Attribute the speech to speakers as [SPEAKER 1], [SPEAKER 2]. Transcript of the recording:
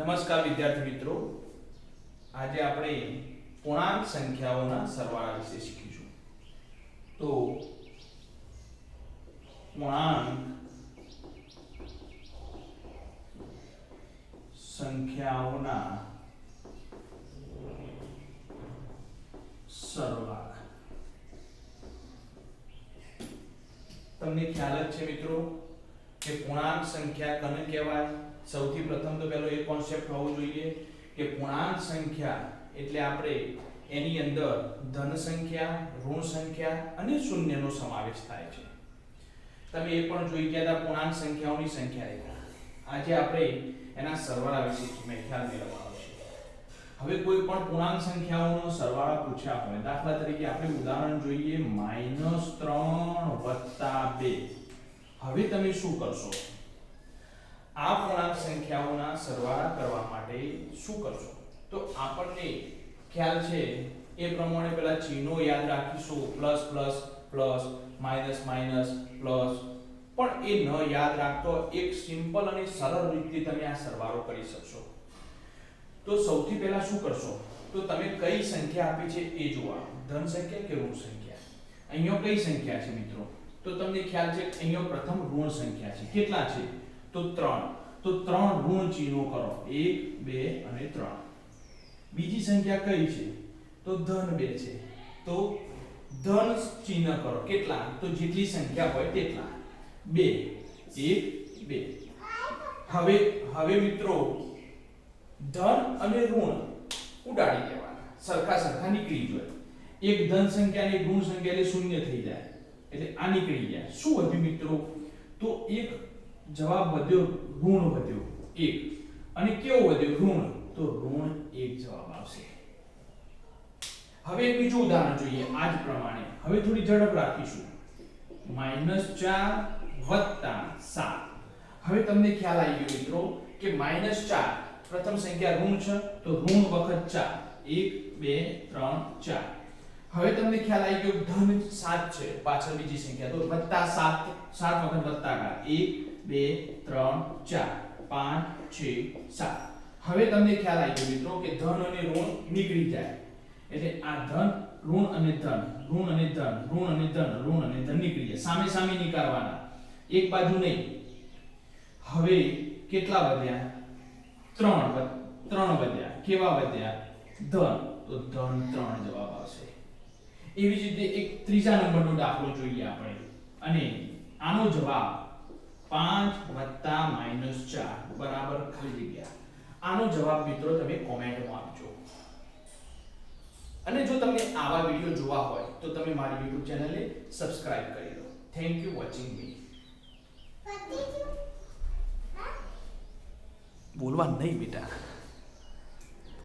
[SPEAKER 1] નમસ્કાર વિદ્યાર્થી મિત્રો. આજે આપણે પૂર્ણાંક સંખ્યાઓના સરવાળા વિશે શીખીશું. તો પૂર્ણાંક સંખ્યાઓના સરવાળા. તમને ખ્યાલ જ છે મિત્રો? કે પૂર્ણાંક સંખ્યા કને કહેવાય? સૌથી પ્રથમ તો પહેલો એ કોન્સેપ્ટ હોવો જોઈએ કે પૂર્ણાંક સંખ્યા એટલે આપણે એની અંદર ધન સંખ્યા, ઋણ સંખ્યા અને શૂન્યનો સમાવેશ થાય છે. તમે એ પણ જોઈ ગયા હતા પૂર્ણાંક સંખ્યાઓની સંખ્યા રહેતા આજે આપણે એના સરવાળા વિશે મેં ખ્યાલ મેળવવાનો છે. હવે કોઈ પણ પૂર્ણાંક સંખ્યાઓનો સરવાળા પૂછ્યા હોય, દાખલા તરીકે આપણે ઉદાહરણ જોઈએ માઇનસ ત્રણ વત્તા બે. હવે તમે શું કરશો? આ પૂર્ણાંક સંખ્યાઓના સરવાળા કરવા માટે શું કરશો? તો આપણને ખ્યાલ છે, એ પ્રમાણે પેલા ચિહ્નો યાદ રાખીશું, plus plus plus, minus minus, plus. પણ એ ન યાદ રાખતો એક સિમ્પલ અને સરળ રીતથી તમે આ સરવાળો કરી શકશો. તો સૌથી પહેલા શું કરશો? તો તમે કઈ સંખ્યા આપી છે એ જોવા. ધન સંખ્યા કે ઋણ સંખ્યા? અહીંયા કઈ સંખ્યા છે મિત્રો? તો તમને ખ્યાલ છે અહીંયા પ્રથમ ઋણ સંખ્યા છે. કેટલા છે? તો 3 તો ત્રણ ઋણ ચિહ્નો કરો. 1 2 અને 3 બીજી સંખ્યા કઈ છે? તો ધન 2 છે. તો ધન ચિહ્ન કરો. કેટલા? તો જેટલી સંખ્યા હોય તેટલા. 2 1 2 હવે હવે મિત્રો, ધન અને ઋણ ઉડાડી દેવાના સરખા સરખા નીકળી જાય. એક ધન સંખ્યા અને ઋણ સંખ્યા એટલે શૂન્ય થઈ જાય. એટલે આ નીકળી ગયા. શું વધ્યું મિત્રો? તો એક જવાબ વધ્યો, ઋણ વધ્યો, એક. અને કેવો વધ્યો? ઋણ. તો ઋણ એક જવાબ આવશે. હવે એક બીજું ઉદાહરણ જોઈએ આ જ પ્રમાણે. હવે થોડી ઝડપ રાખીશું. માઇનસ ચાર વત્તા સાત. હવે તમને ખ્યાલ આવી ગયો મિત્રો કે માઇનસ ચાર પ્રથમ સંખ્યા ઋણ છે, તો ઋણ વખત ચાર. એક, બે, ત્રણ, ચાર. હવે તમને ખ્યાલ આવી ગયો ધન 7 છે, પાછળ બીજી સંખ્યા. તો વત્તા 7 7 વખત વત્તાકાર 1 2 3 4 5 6 7 હવે તમને ખ્યાલ આવી ગયો મિત્રો કે ધન અને ઋણ નીકળી જાય. એટલે આ ધન, ઋણ અને ધન, ઋણ અને ધન, ઋણ અને ધન, ઋણ અને ધન નીકળી જાય. સામે સામે નીકાળવાના. એક બાજુ નહીં. હવે કેટલા વધ્યા? ત્રણ વધ- ત્રણ વધ્યા. કેવા વધ્યા? ધન. તો ધન ત્રણ જવાબ આવશે. એવી જ રીતે એક ત્રીજા નંબરનો દાખલો જોઈએ આપણે. અને આનો જવાબ 5 વત્તા માઇનસ 4 બરાબર ખાલી જગ્યા. આનો જવાબ મિત્રો તમે કોમેન્ટમાં આપજો. અને જો તમને આવા વિડિયો જોવા હોય તો તમે મારી YouTube ચેનલને સબસ્ક્રાઇબ કરી દો. થેન્ક યુ વોચિંગ મી બોલવા નહીં બેટા.